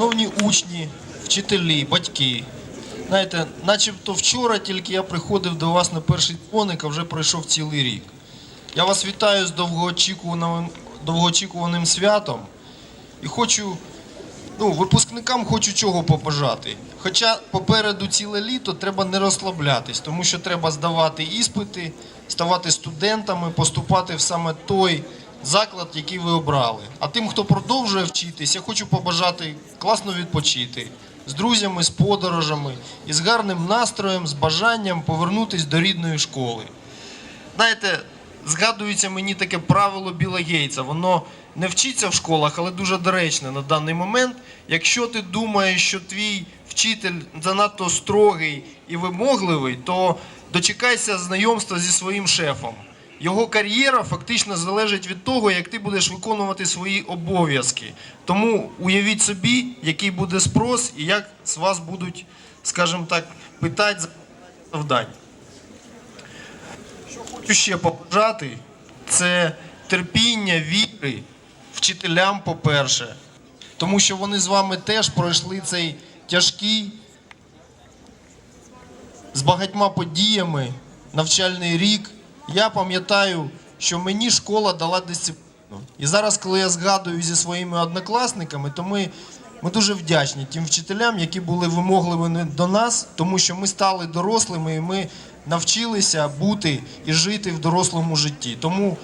Шановні учні, вчителі, батьки. Знаєте, начебто вчора тільки я приходив до вас на перший дзвоник, а вже пройшов цілий рік. Я вас вітаю з довгоочікуваним, довгоочікуваним святом і хочу, ну, випускникам хочу чого побажати. Хоча попереду ціле літо треба не розслаблятись, тому що треба здавати іспити, ставати студентами, поступати в саме той заклад, який ви обрали. А тим, хто продовжує вчитись, я хочу побажати класно відпочити з друзями, з подорожами і з гарним настроєм, з бажанням повернутись до рідної школи. Знаєте, згадується мені таке правило Біла Гейтса. Воно не вчиться в школах, але дуже доречне на даний момент. Якщо ти думаєш, що твій вчитель занадто строгий і вимогливий, то дочекайся знайомства зі своїм шефом. Його кар'єра фактично залежить від того, як ти будеш виконувати свої обов'язки. Тому уявіть собі, який буде спрос і як з вас будуть, скажімо так, питати за завдань. Хочу ще побажати це терпіння, віри вчителям, по-перше, тому що вони з вами теж пройшли цей тяжкий з багатьма подіями навчальний рік. Я пам'ятаю, що мені школа дала дисципліну. І зараз, коли я згадую зі своїми однокласниками, то ми, ми дуже вдячні тим вчителям, які були вимогливими до нас, тому що ми стали дорослими і ми навчилися бути і жити в дорослому житті. Тому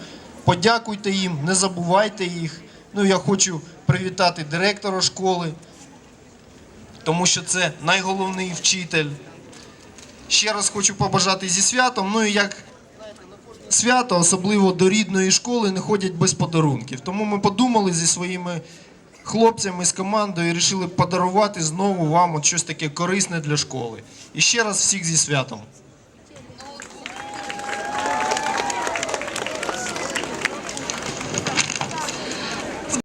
подякуйте їм, не забувайте їх. Ну, я хочу привітати директора школи, тому що це найголовний вчитель. Ще раз хочу побажати зі святом. Ну і як свято, особливо до рідної школи, не ходять без подарунків. Тому ми подумали зі своїми хлопцями з командою і вирішили подарувати знову вам от щось таке корисне для школи. І ще раз всіх зі святом.